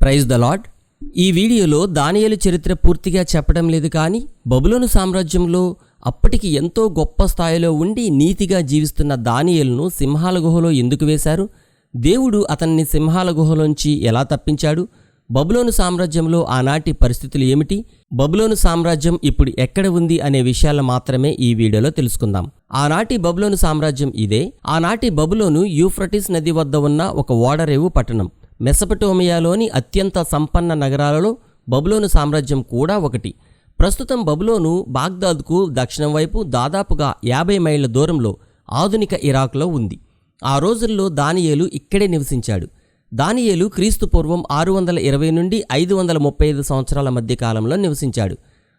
Praise the lord ఈ వీడియోలో దానియలు చరిత్ర పూర్తిగా చెప్పడం లేదు కానీ బబులోను సామ్రాజ్యంలో అప్పటికి ఎంతో గొప్ప స్థాయిలో ఉండి నీతిగా జీవిస్తున్న దానియలను సింహాల గుహలో ఎందుకు వేశారు? దేవుడు అతన్ని సింహాల గుహలోంచి ఎలా తప్పించాడు? బబులోను సామ్రాజ్యంలో ఆనాటి పరిస్థితులు ఏమిటి? బబులోను సామ్రాజ్యం ఇప్పుడు ఎక్కడ ఉంది అనే విషయాలు మాత్రమే ఈ వీడియోలో తెలుసుకుందాం. ఆనాటి బబులోను సామ్రాజ్యం ఇదే. ఆనాటి బబులోను యూఫ్రటిస్ నది వద్ద ఉన్న ఒక ఓడరేవు పట్టణం. మెసపటోమియాలోని అత్యంత సంపన్న నగరాలలో బబులోను సామ్రాజ్యం కూడా ఒకటి. ప్రస్తుతం బబులోను బాగ్దాద్కు దక్షిణం వైపు దాదాపుగా యాభై మైళ్ళ దూరంలో ఆధునిక ఇరాక్లో ఉంది. ఆ రోజుల్లో దానియేలు ఇక్కడే నివసించాడు. దానియేలు క్రీస్తు పూర్వం ఆరు వందల ఇరవై నుండి ఐదు వందల ముప్పై ఐదు సంవత్సరాల మధ్య కాలంలో నివసించాడు.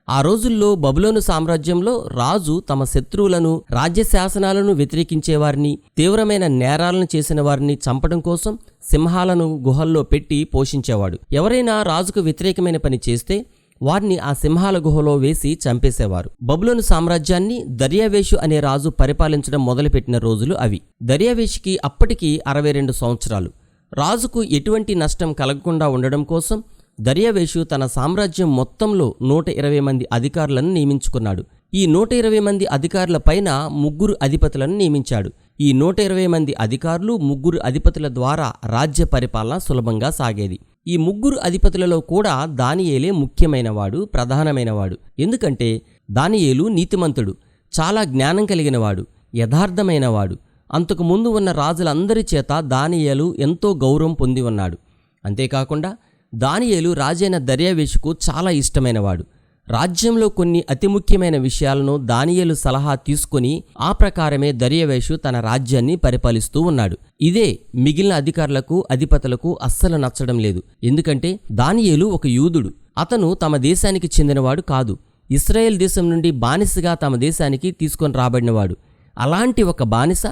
ఆ రోజుల్లో బబులోను సామ్రాజ్యంలో రాజు తమ శత్రువులను రాజ్య శాసనాలను వ్యతిరేకించేవారిని తీవ్రమైన నేరాలను చేసిన వారిని చంపడం కోసం సింహాలను గుహల్లో పెట్టి పోషించేవాడు. ఎవరైనా రాజుకు వ్యతిరేకమైన పని చేస్తే వారిని ఆ సింహాల గుహలో వేసి చంపేసేవారు. బబులోను సామ్రాజ్యాన్ని దర్యావేషు అనే రాజు పరిపాలించడం మొదలుపెట్టిన రోజులు అవి. దర్యావేషుకి అప్పటికి అరవై రెండు సంవత్సరాలు. రాజుకు ఎటువంటి నష్టం కలగకుండా ఉండడం కోసం దర్యావేషు తన సామ్రాజ్యం మొత్తంలో నూట ఇరవై మంది అధికారులను నియమించుకున్నాడు. ఈ నూట ఇరవై మంది అధికారుల పైన ముగ్గురు అధిపతులను నియమించాడు. ఈ నూట ఇరవై మంది అధికారులు ముగ్గురు అధిపతుల ద్వారా రాజ్య పరిపాలన సులభంగా సాగేది. ఈ ముగ్గురు అధిపతులలో కూడా దానియేలే ముఖ్యమైనవాడు ప్రధానమైనవాడు. ఎందుకంటే దానియేలు నీతిమంతుడు చాలా జ్ఞానం కలిగినవాడు యథార్థమైనవాడు. అంతకు ముందు ఉన్న రాజులందరి చేత దానియేలు ఎంతో గౌరవం పొంది ఉన్నాడు. అంతేకాకుండా దానియేలు రాజైన దర్యావేషుకు చాలా ఇష్టమైనవాడు. రాజ్యంలో కొన్ని అతి ముఖ్యమైన విషయాలను దానియేలు సలహా తీసుకుని ఆ ప్రకారమే దర్యవేషు తన రాజ్యాన్ని పరిపాలిస్తూ ఉన్నాడు. ఇదే మిగిలిన అధికారులకు అధిపతులకు అస్సలు నచ్చడం లేదు. ఎందుకంటే దానియేలు ఒక యూదుడు. అతను తమ దేశానికి చెందినవాడు కాదు. ఇస్రాయేల్ దేశం నుండి బానిసగా తమ దేశానికి తీసుకొని రాబడినవాడు. అలాంటి ఒక బానిస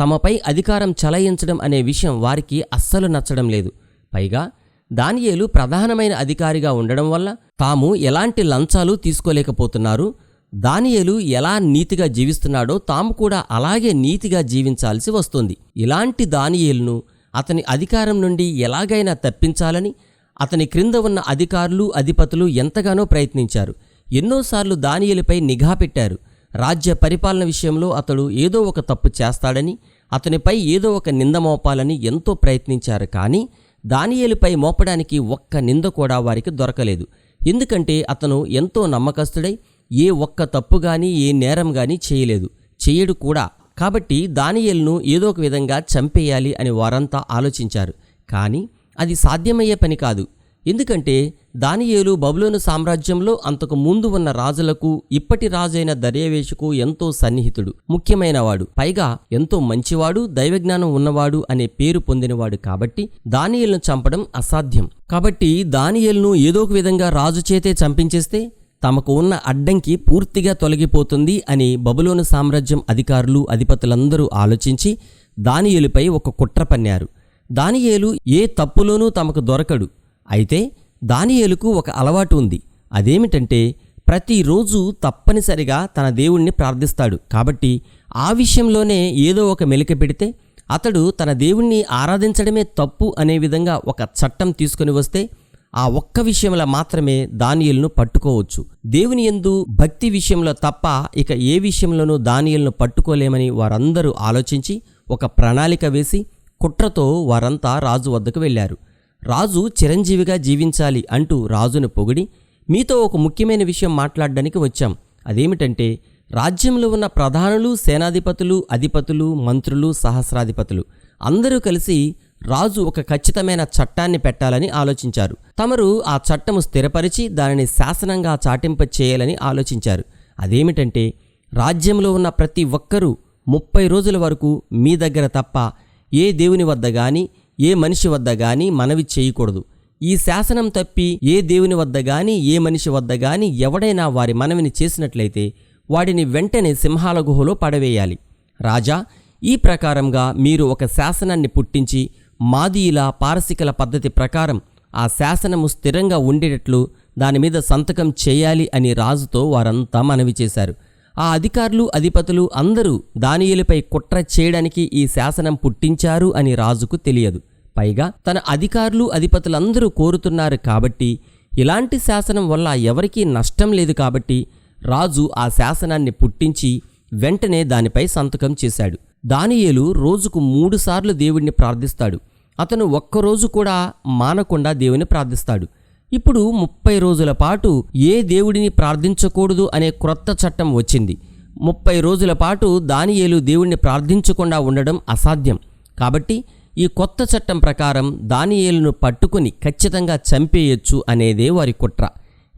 తమపై అధికారం చలాయించడం అనే విషయం వారికి అస్సలు నచ్చడం లేదు. పైగా దానియేలు ప్రధానమైన అధికారిగా ఉండడం వల్ల తాము ఎలాంటి లంచాలు తీసుకోలేకపోతున్నారు దానియేలు ఎలా నీతిగా జీవిస్తున్నాడో తాము కూడా అలాగే నీతిగా జీవించాల్సి వస్తుంది. ఇలాంటి దానియేలును అతని అధికారం నుండి ఎలాగైనా తప్పించాలని అతని క్రింద ఉన్న అధికారులు అధిపతులు ఎంతగానో ప్రయత్నించారు. ఎన్నోసార్లు దానియేలుపై నిఘా పెట్టారు. రాజ్య పరిపాలన విషయంలో అతడు ఏదో ఒక తప్పు చేస్తాడని అతనిపై ఏదో ఒక నింద మోపాలని ఎంతో ప్రయత్నించారు కానీ దానియేలుపై మోపడానికి ఒక్క నింద కూడా వారికి దొరకలేదు. ఎందుకంటే అతను ఎంతో నమ్మకస్తుడై ఏ ఒక్క తప్పు గాని ఏ నేరం గాని చేయలేదు. చేయడు కూడా. కాబట్టి దానియేల్ను ఏదో ఒక విధంగా చంపేయాలి అని వారంతా ఆలోచించారు. కానీ అది సాధ్యమయ్యే పని కాదు. ఎందుకంటే దానియేలు బబులోను సామ్రాజ్యంలో అంతకు ముందు ఉన్న రాజులకు ఇప్పటి రాజైన దర్యవేషుకు ఎంతో సన్నిహితుడు ముఖ్యమైనవాడు. పైగా ఎంతో మంచివాడు దైవజ్ఞానం ఉన్నవాడు అనే పేరు పొందినవాడు కాబట్టి దానియేలును చంపడం అసాధ్యం. కాబట్టి దానియేలును ఏదో ఒక విధంగా రాజు చేతే చంపించేస్తే తమకు ఉన్న అడ్డంకి పూర్తిగా తొలగిపోతుంది అని బబులోను సామ్రాజ్యం అధికారులు అధిపతులందరూ ఆలోచించి దానియేలుపై ఒక కుట్ర పన్నారు. దానియేలు ఏ తప్పులోనూ తమకు దొరకడు. అయితే దానియేలుకు ఒక అలవాటు ఉంది. అదేమిటంటే ప్రతిరోజు తప్పనిసరిగా తన దేవుణ్ణి ప్రార్థిస్తాడు. కాబట్టి ఆ విషయంలోనే ఏదో ఒక మెలిక పెడితే అతడు తన దేవుణ్ణి ఆరాధించడమే తప్పు అనే విధంగా ఒక చట్టం తీసుకుని వస్తే ఆ ఒక్క విషయంలో మాత్రమే దానియలను పట్టుకోవచ్చు. దేవుని ఎందు భక్తి విషయంలో తప్ప ఇక ఏ విషయంలోనూ దానియలను పట్టుకోలేమని వారందరూ ఆలోచించి ఒక ప్రణాళిక వేసి కుట్రతో వారంతా రాజు వద్దకు వెళ్ళారు. రాజు చిరంజీవిగా జీవించాలి అంటూ రాజును పొగిడి మీతో ఒక ముఖ్యమైన విషయం మాట్లాడడానికి వచ్చాం. అదేమిటంటే రాజ్యంలో ఉన్న ప్రధానులు సేనాధిపతులు అధిపతులు మంత్రులు సహస్రాధిపతులు అందరూ కలిసి రాజు ఒక ఖచ్చితమైన చట్టాన్ని పెట్టాలని ఆలోచించారు. తమరు ఆ చట్టము స్థిరపరిచి దానిని శాసనంగా చాటింప చేయాలని ఆలోచించారు. అదేమిటంటే రాజ్యంలో ఉన్న ప్రతి ఒక్కరూ ముప్పై రోజుల వరకు మీ దగ్గర తప్ప ఏ దేవుని వద్ద కానీ ఏ మనిషి వద్ద గాని మనవి చేయకూడదు. ఈ శాసనం తప్పి ఏ దేవుని వద్ద గాని ఏ మనిషి వద్ద గాని ఎవడైనా వారి మనవిని చేసినట్లయితే వాడిని వెంటనే సింహాల గుహలో పడవేయాలి. రాజా ఈ ప్రకారంగా మీరు ఒక శాసనాన్ని పుట్టించి మాదీయుల పారసికల పద్ధతి ప్రకారం ఆ శాసనము స్థిరంగా ఉండేటట్లు దాని మీద సంతకం చేయాలి అని రాజుతో వారంతా మనవి చేశారు. ఆ అధికారులు అధిపతులు అందరూ దానియులపై కుట్ర చేయడానికి ఈ శాసనం పుట్టించారు అని రాజుకు తెలియదు. పైగా తన అధికారులు అధిపతులందరూ కోరుతున్నారు కాబట్టి ఇలాంటి శాసనం వల్ల ఎవరికీ నష్టం లేదు కాబట్టి రాజు ఆ శాసనాన్ని పుట్టించి వెంటనే దానిపై సంతకం చేశాడు. దానియేలు రోజుకు మూడుసార్లు దేవుణ్ణి ప్రార్థిస్తాడు. అతను ఒక్కరోజు కూడా మానకుండా దేవుని ప్రార్థిస్తాడు. ఇప్పుడు ముప్పై రోజుల పాటు ఏ దేవుడిని ప్రార్థించకూడదు అనే క్రొత్త చట్టం వచ్చింది. ముప్పై రోజుల పాటు దానియేలు దేవుణ్ణి ప్రార్థించకుండా ఉండడం అసాధ్యం. కాబట్టి ఈ కొత్త చట్టం ప్రకారం దానియేలును పట్టుకుని ఖచ్చితంగా చంపేయొచ్చు అనేదే వారి కుట్ర.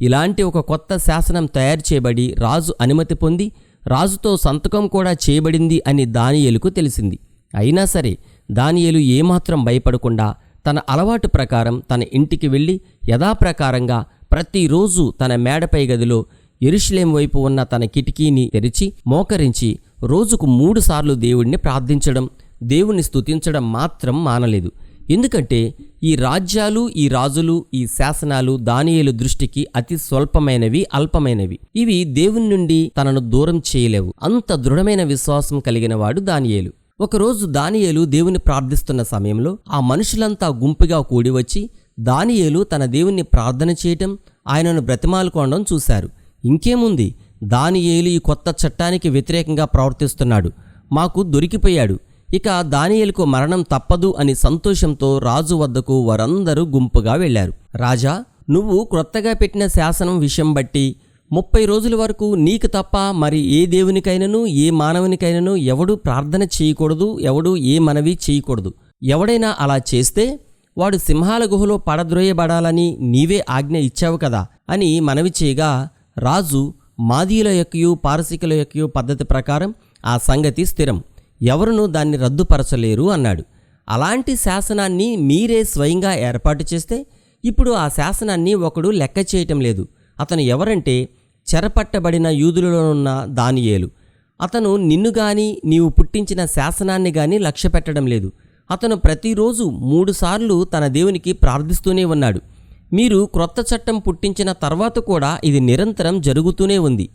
ఇలాంటి ఒక కొత్త శాసనం తయారు చేయబడి రాజు అనుమతి పొంది రాజుతో సంతకం కూడా చేయబడింది అని దానియేలుకు తెలిసింది. అయినా సరే దానియేలు ఏమాత్రం భయపడకుండా తన అలవాటు ప్రకారం తన ఇంటికి వెళ్ళి యథాప్రకారంగా ప్రతిరోజు తన మేడపై గదిలో ఎరుషులేం వైపు ఉన్న తన కిటికీని తెరిచి మోకరించి రోజుకు మూడుసార్లు దేవుణ్ణి ప్రార్థించడం దేవుణ్ణి స్తుతించడం మాత్రం మానలేదు. ఎందుకంటే ఈ రాజ్యాలు ఈ రాజులు ఈ శాసనాలు దానియేలు దృష్టికి అతి స్వల్పమైనవి అల్పమైనవి. ఇవి దేవుని నుండి తనను దూరం చేయలేవు. అంత దృఢమైన విశ్వాసం కలిగిన వాడు దానియేలు. ఒకరోజు దానియేలు దేవుని ప్రార్థిస్తున్న సమయంలో ఆ మనుషులంతా గుంపుగా కూడి వచ్చి దానియేలు తన దేవుణ్ణి ప్రార్థన చేయటం ఆయనను బ్రతిమాలుకోవడం చూశారు. ఇంకేముంది? దానియేలు ఈ కొత్త చట్టానికి వ్యతిరేకంగా ప్రవర్తిస్తున్నాడు. మాకు దొరికిపోయాడు. ఇక దానియేలుకు మరణం తప్పదు అని సంతోషంతో రాజు వద్దకు వారందరూ గుంపుగా వెళ్ళారు రాజా నువ్వు క్రొత్తగా పెట్టిన శాసనం విషయం బట్టి ముప్పై రోజుల వరకు నీకు తప్ప మరి ఏ దేవునికైనను ఏ మానవునికైనను ఎవడు ప్రార్థన చేయకూడదు ఎవడు ఏ మనవి చేయకూడదు. ఎవడైనా అలా చేస్తే వాడు సింహాల గుహలో పడద్రోయబడాలని నీవే ఆజ్ఞ ఇచ్చావు కదా అని మనవి చేయగా రాజు మాదీయుల యొక్కయు పారసికుల యొక్కయు పద్ధతి ప్రకారం ఆ సంగతి స్థిరం. ఎవరునూ దాన్ని రద్దుపరచలేరు అన్నాడు. అలాంటి శాసనాన్ని మీరే స్వయంగా ఏర్పాటు చేస్తే ఇప్పుడు ఆ శాసనాన్ని ఒకడు లెక్క చేయటం లేదు. అతను ఎవరంటే చెరపట్టబడిన యూదులలోనున్న దానియేలు. అతను నిన్ను గాని నీవు పుట్టించిన శాసనాన్ని గాని లక్ష్య పెట్టడం లేదు. అతను ప్రతిరోజు మూడుసార్లు తన దేవునికి ప్రార్థిస్తూనే ఉన్నాడు. మీరు క్రొత్త చట్టం పుట్టించిన తర్వాత కూడా ఇది నిరంతరం జరుగుతూనే ఉంది.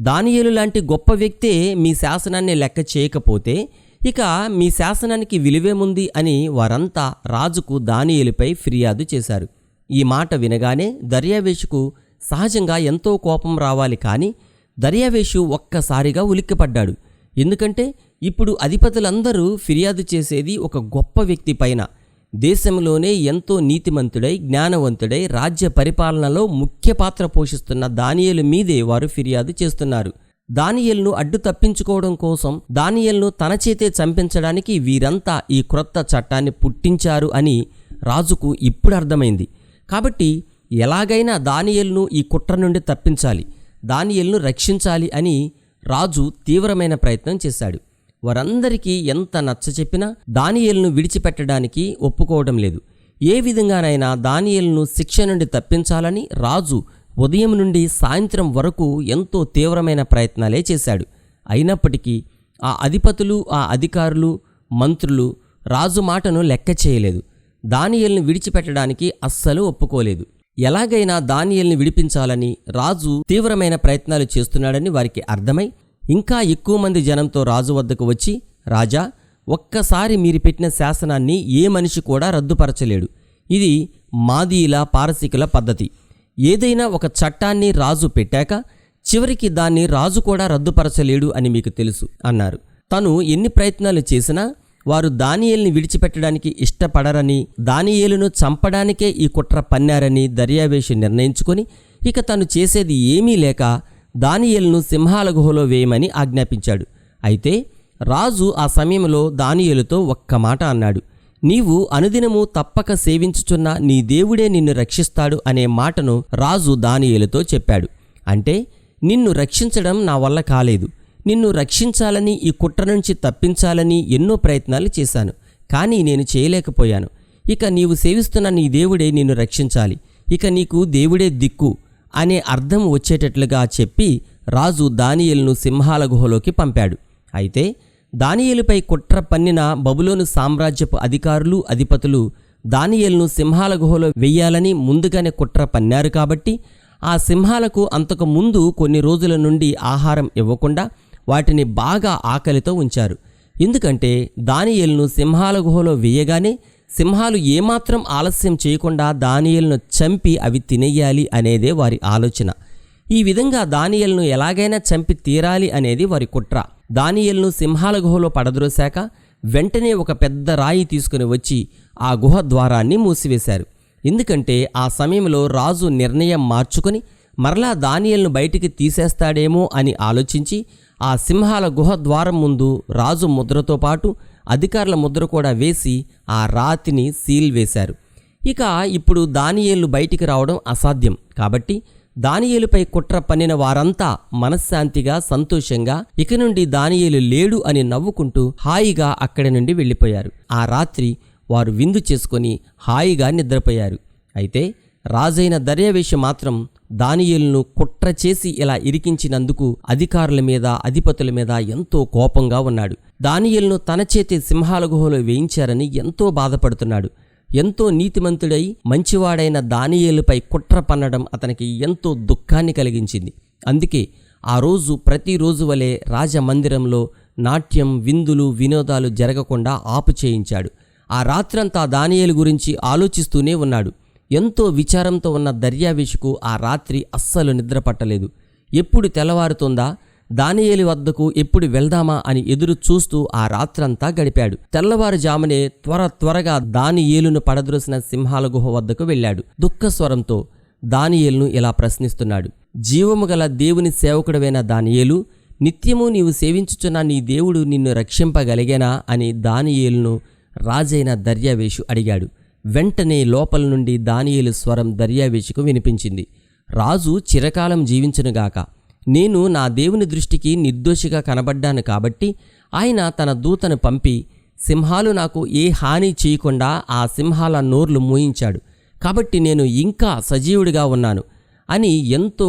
దానియేలు లాంటి గొప్ప వ్యక్తే మీ శాసనాన్ని లెక్క చేయకపోతే ఇక మీ శాసనానికి విలువేముంది అని వారంతా రాజుకు దానియేలుపై ఫిర్యాదు చేశారు. ఈ మాట వినగానే దర్యావేషుకు సహజంగా ఎంతో కోపం రావాలి కానీ దర్యావేషు ఒక్కసారిగా ఉలిక్కిపడ్డాడు. ఎందుకంటే ఇప్పుడు అధిపతులందరూ ఫిర్యాదు చేసేది ఒక గొప్ప వ్యక్తి పైన. దేశంలోనే ఎంతో నీతిమంతుడై జ్ఞానవంతుడై రాజ్య పరిపాలనలో ముఖ్య పాత్ర పోషిస్తున్న దానియలు మీదే వారు ఫిర్యాదు చేస్తున్నారు. దానియల్ను అడ్డు తప్పించుకోవడం కోసం దానియల్ను తన చేతే చంపించడానికి వీరంతా ఈ క్రొత్త చట్టాన్ని పుట్టించారు అని రాజుకు ఇప్పుడు అర్థమైంది. కాబట్టి ఎలాగైనా దానియల్ను ఈ కుట్ర నుండి తప్పించాలి దానియల్ను రక్షించాలి అని రాజు తీవ్రమైన ప్రయత్నం చేశాడు. వారందరికీ ఎంత నచ్చ చెప్పినా దానియల్ను విడిచిపెట్టడానికి ఒప్పుకోవడం లేదు. ఏ విధంగానైనా దానియల్ను శిక్ష నుండి తప్పించాలని రాజు ఉదయం నుండి సాయంత్రం వరకు ఎంతో తీవ్రమైన ప్రయత్నాలే చేశాడు. అయినప్పటికీ ఆ అధిపతులు ఆ అధికారులు మంత్రులు రాజు మాటను లెక్క చేయలేదు. దానియేలును విడిచిపెట్టడానికి అస్సలు ఒప్పుకోలేదు. ఎలాగైనా దానియల్ని విడిపించాలని రాజు తీవ్రమైన ప్రయత్నాలు చేస్తున్నాడని వారికి అర్థమై ఇంకా ఎక్కువ మంది జనంతో రాజు వద్దకు వచ్చి రాజా ఒక్కసారి మీరు పెట్టిన శాసనాన్ని ఏ మనిషి కూడా రద్దుపరచలేడు. ఇది మాదీల పారసికుల పద్ధతి. ఏదైనా ఒక చట్టాన్ని రాజు పెట్టాక చివరికి దాన్ని రాజు కూడా రద్దుపరచలేడు అని మీకు తెలుసు అన్నారు. తను ఎన్ని ప్రయత్నాలు చేసినా వారు దానియేల్ని విడిచిపెట్టడానికి ఇష్టపడరని దానియేలును చంపడానికే ఈ కుట్ర పన్నారని దర్యావేషు నిర్ణయించుకొని ఇక తను చేసేది ఏమీ లేక దానియేలును సింహాల గుహలో వేయమని ఆజ్ఞాపించాడు. అయితే రాజు ఆ సమయంలో దానియేలుతో ఒక్క మాట అన్నాడు. నీవు అనుదినము తప్పక సేవించుచున్న నీ దేవుడే నిన్ను రక్షిస్తాడు అనే మాటను రాజు దానియేలుతో చెప్పాడు. అంటే నిన్ను రక్షించడం నా వల్ల కాలేదు. నిన్ను రక్షించాలని ఈ కుట్ర నుంచి తప్పించాలని ఎన్నో ప్రయత్నాలు చేశాను. కానీ నేను చేయలేకపోయాను. ఇక నీవు సేవిస్తున్న నీ దేవుడే నిన్ను రక్షించాలి. ఇక నీకు దేవుడే దిక్కు అనే అర్థం వచ్చేటట్లుగా చెప్పి రాజు దానియలను సింహాల గుహలోకి పంపాడు. అయితే దానియలుపై కుట్ర పన్నిన బబులోను సామ్రాజ్యపు అధికారులు అధిపతులు దానియలను సింహాల గుహలో వెయ్యాలని ముందుగానే కుట్ర పన్నారు కాబట్టి ఆ సింహాలకు అంతకు ముందు కొన్ని రోజుల నుండి ఆహారం ఇవ్వకుండా వాటిని బాగా ఆకలితో ఉంచారు. ఎందుకంటే దానియేలును సింహాల గుహలో వేయగానే సింహాలు ఏమాత్రం ఆలస్యం చేయకుండా దానియలను చంపి అవి తినేయాలి అనేదే వారి ఆలోచన. ఈ విధంగా దానియలను ఎలాగైనా చంపి తీరాలి అనేది వారి కుట్ర. దానియలను సింహాల గుహలో పడద్రోశాక వెంటనే ఒక పెద్ద రాయి తీసుకుని వచ్చి ఆ గుహ ద్వారాన్ని మూసివేశారు. ఎందుకంటే ఆ సమయంలో రాజు నిర్ణయం మార్చుకొని మరలా దానియలను బయటికి తీసేస్తాడేమో అని ఆలోచించి ఆ సింహాల గుహ ద్వారం ముందు రాజు ముద్రతో పాటు అధికారుల ముద్ర కూడా వేసి ఆ రాతిని సీల్ వేశారు. ఇక ఇప్పుడు దానియేలు బయటికి రావడం అసాధ్యం. కాబట్టి దానియేలుపై కుట్ర పన్నిన వారంతా మనశ్శాంతిగా సంతోషంగా ఇక నుండి దానియేలు లేడు అని నవ్వుకుంటూ హాయిగా అక్కడి నుండి వెళ్ళిపోయారు. ఆ రాత్రి వారు విందు చేసుకొని హాయిగా నిద్రపోయారు. అయితే రాజైన దర్యావేష మాత్రం దానియేలును కుట్ర చేసి ఇలా ఇరికించినందుకు అధికారుల మీద అధిపతుల మీద ఎంతో కోపంగా ఉన్నాడు. దానియేలును తన చేతి సింహాల గుహలో వేయించారని ఎంతో బాధపడుతున్నాడు. ఎంతో నీతిమంతుడై మంచివాడైన దానియేలుపై కుట్ర పన్నడం అతనికి ఎంతో దుఃఖాన్ని కలిగించింది. అందుకే ఆ రోజు ప్రతిరోజు వలె రాజమందిరంలో నాట్యం విందులు వినోదాలు జరగకుండా ఆపు చేయించాడు ఆ రాత్రంతా దానియేలు గురించి ఆలోచిస్తూనే ఉన్నాడు. ఎంతో విచారంతో ఉన్న దర్యావేషుకు ఆ రాత్రి అస్సలు నిద్రపట్టలేదు ఎప్పుడు తెల్లవారుతుందా? దానియేలి వద్దకు ఎప్పుడు వెళ్దామా అని ఎదురు చూస్తూ ఆ రాత్రంతా గడిపాడు. తెల్లవారుజామునే త్వర త్వరగా దానియేలును పడద్రోసిన సింహాల గుహ వద్దకు వెళ్ళాడు. దుఃఖస్వరంతో దానియేలును ఇలా ప్రశ్నిస్తున్నాడు. జీవము గల దేవుని సేవకుడవైన దానియేలు నిత్యము నీవు సేవించుచున్న నీ దేవుడు నిన్ను రక్షింపగలిగేనా అని దానియేలును రాజైన దర్యావేషు అడిగాడు. వెంటనే లోపల నుండి దానియేలు స్వరం దర్యావేషికు వినిపించింది. రాజు చిరకాలం జీవించునుగాక నేను నా దేవుని దృష్టికి నిర్దోషిగా కనబడ్డాను కాబట్టి ఆయన తన దూతను పంపి సింహాలు నాకు ఏ హాని చేయకుండా ఆ సింహాల నోర్లు మూయించాడు. కాబట్టి నేను ఇంకా సజీవుడిగా ఉన్నాను అని ఎంతో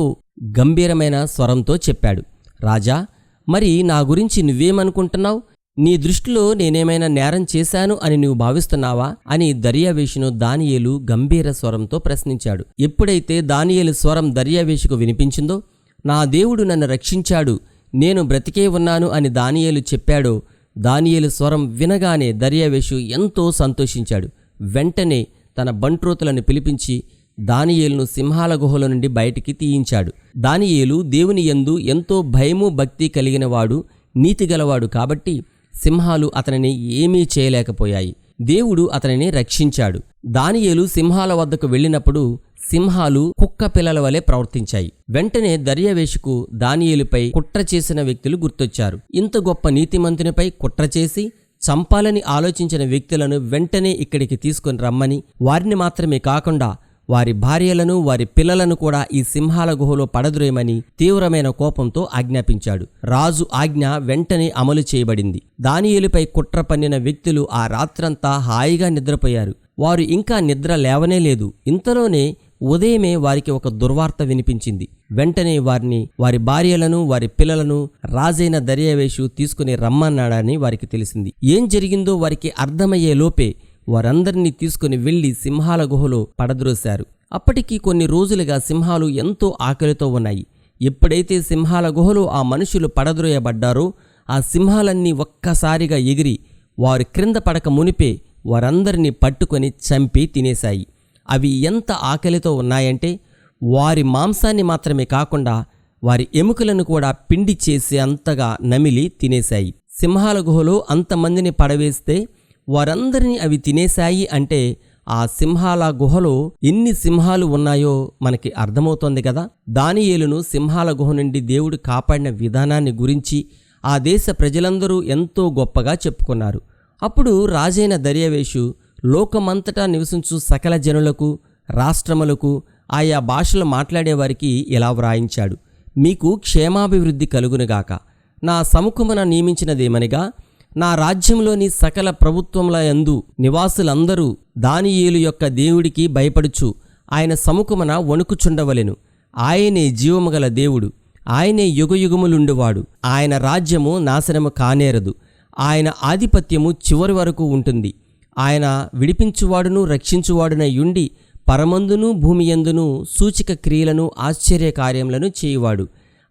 గంభీరమైన స్వరంతో చెప్పాడు. రాజా మరి నా గురించి నువ్వేమనుకుంటున్నావు? నీ దృష్టిలో నేనేమైనా నేరం చేశాను అని నువ్వు భావిస్తున్నావా? అని దర్యావేషును దానియేలు గంభీర స్వరంతో ప్రశ్నించాడు. ఎప్పుడైతే దానియేలు స్వరం దర్యావేషుకు వినిపించిందో నా దేవుడు నన్ను రక్షించాడు. నేను బ్రతికే ఉన్నాను అని దానియేలు చెప్పాడో దానియేలు స్వరం వినగానే దర్యావేషు ఎంతో సంతోషించాడు. వెంటనే తన బంట్రోతులను పిలిపించి దానియేలును సింహాల గుహల నుండి బయటికి తీయించాడు. దానియేలు దేవుని యందు ఎంతో భయము భక్తి కలిగినవాడు నీతిగలవాడు కాబట్టి సింహాలు అతనిని ఏమీ చేయలేకపోయాయి. దేవుడు అతనిని రక్షించాడు. దానియేలు సింహాల వద్దకు వెళ్ళినప్పుడు సింహాలు కుక్క పిల్లల వలె ప్రవర్తించాయి. వెంటనే దర్యావేషుకు దానియేలుపై కుట్ర చేసిన వ్యక్తులు గుర్తొచ్చారు. ఇంత గొప్ప నీతిమంతునిపై కుట్ర చేసి చంపాలని ఆలోచించిన వ్యక్తులను వెంటనే ఇక్కడికి తీసుకొని రమ్మని వారిని మాత్రమే కాకుండా వారి భార్యలను వారి పిల్లలను కూడా ఈ సింహాల గుహలో పడద్రోయమని తీవ్రమైన కోపంతో ఆజ్ఞాపించాడు. రాజు ఆజ్ఞ వెంటనే అమలు చేయబడింది. దానియేలుపై కుట్ర పన్నిన వ్యక్తులు ఆ రాత్రంతా హాయిగా నిద్రపోయారు. వారు ఇంకా నిద్ర లేవనే లేదు. ఇంతలోనే ఉదయమే వారికి ఒక దుర్వార్త వినిపించింది. వెంటనే వారిని వారి భార్యలను వారి పిల్లలను రాజైన దర్యావేషు తీసుకుని రమ్మన్నాడని వారికి తెలిసింది. ఏం జరిగిందో వారికి అర్థమయ్యే లోపే వారందరినీ తీసుకుని వెళ్ళి సింహాల గుహలో పడద్రోశారు. అప్పటికి కొన్ని రోజులుగా సింహాలు ఎంతో ఆకలితో ఉన్నాయి. ఎప్పుడైతే సింహాల గుహలో ఆ మనుషులు పడద్రోయబడ్డారో ఆ సింహాలన్నీ ఒక్కసారిగా ఎగిరి వారు క్రింద పడక మునిపే వారందరినీ పట్టుకొని చంపి తినేశాయి. అవి ఎంత ఆకలితో ఉన్నాయంటే వారి మాంసాన్ని మాత్రమే కాకుండా వారి ఎముకలను కూడా పిండి చేసి అంతగా నమిలి తినేశాయి. సింహాల గుహలో అంతమందిని పడవేస్తే వారందరినీ అవి తినేశాయి అంటే ఆ సింహాల గుహలో ఎన్ని సింహాలు ఉన్నాయో మనకి అర్థమవుతోంది కదా. దానియేలును సింహాల గుహ నుండి దేవుడు కాపాడిన విధానాన్ని గురించి ఆ దేశ ప్రజలందరూ ఎంతో గొప్పగా చెప్పుకున్నారు. అప్పుడు రాజైన దర్యావేషు లోకమంతటా నివసించు సకల జనులకు రాష్ట్రములకు ఆయా భాషలు మాట్లాడేవారికి ఇలా వ్రాయించాడు. మీకు క్షేమాభివృద్ధి కలుగునుగాక. నా సముఖమున నియమించినదేమనిగా నా రాజ్యంలోని సకల ప్రభుత్వముల యందు నివాసులందరూ దానియేలు యొక్క దేవుడికి భయపడుచు ఆయన సముఖమున వణుకుచుండవలెను. ఆయనే జీవముగల దేవుడు. ఆయనే యుగయుగములుండువాడు. ఆయన రాజ్యము నాశనము కానేరదు. ఆయన ఆధిపత్యము చివరి వరకు ఉంటుంది. ఆయన విడిపించువాడును రక్షించువాడునై ఉండి పరమందును భూమియందును సూచిక క్రియలను ఆశ్చర్య కార్యములను చేయువాడు.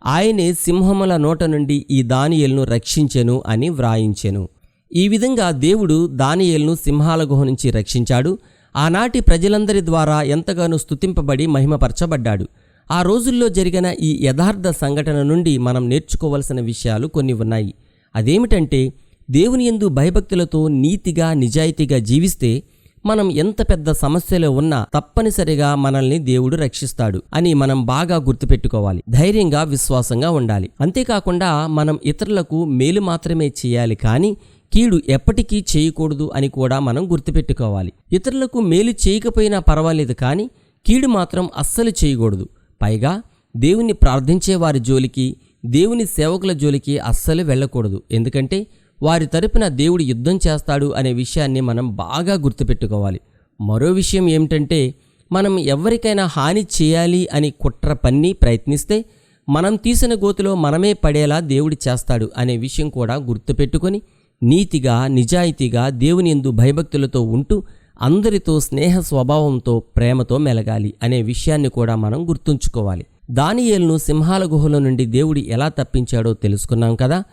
ఆయనే సింహముల నోట నుండి ఈ దానియల్ను రక్షించెను అని వ్రాయించెను. ఈ విధంగా దేవుడు దానియల్ను సింహాల గుహ నుంచి రక్షించాడు. ఆనాటి ప్రజలందరి ద్వారా ఎంతగానో స్తుతింపబడి మహిమపరచబడ్డాడు. ఆ రోజుల్లో జరిగిన ఈ యథార్థ సంఘటన నుండి మనం నేర్చుకోవలసిన విషయాలు కొన్ని ఉన్నాయి. అదేమిటంటే దేవుని యందు భయభక్తులతో నీతిగా నిజాయితీగా జీవిస్తే మనం ఎంత పెద్ద సమస్యలో ఉన్నా తప్పనిసరిగా మనల్ని దేవుడు రక్షిస్తాడు అని మనం బాగా గుర్తుపెట్టుకోవాలి. ధైర్యంగా విశ్వాసంగా ఉండాలి. అంతేకాకుండా మనం ఇతరులకు మేలు మాత్రమే చేయాలి కానీ కీడు ఎప్పటికీ చేయకూడదు అని కూడా మనం గుర్తుపెట్టుకోవాలి. ఇతరులకు మేలు చేయకపోయినా పర్వాలేదు కానీ కీడు మాత్రం అస్సలు చేయకూడదు. పైగా దేవుని ప్రార్థించే వారి జోలికి దేవుని సేవకుల జోలికి అస్సలు వెళ్ళకూడదు. ఎందుకంటే వారి తరపున దేవుడు యుద్ధం చేస్తాడు అనే విషయాన్ని మనం బాగా గుర్తుపెట్టుకోవాలి. మరో విషయం ఏమిటంటే మనం ఎవరికైనా హాని చేయాలి అని కుట్ర పన్ని ప్రయత్నిస్తే మనం తీసిన గోతిలో మనమే పడేలా దేవుడు చేస్తాడు అనే విషయం కూడా గుర్తుపెట్టుకొని నీతిగా నిజాయితీగా దేవుని ఎందు భయభక్తులతో ఉంటూ అందరితో స్నేహ స్వభావంతో ప్రేమతో మెలగాలి అనే విషయాన్ని కూడా మనం గుర్తుంచుకోవాలి. దానియేలును సింహాల గుహలో నుండి దేవుడు ఎలా తప్పించాడో తెలుసుకున్నాం కదా?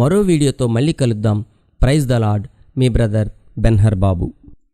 మరో వీడియోతో మళ్ళీ కలుద్దాం. Praise the lord. Me brother Benhur Babu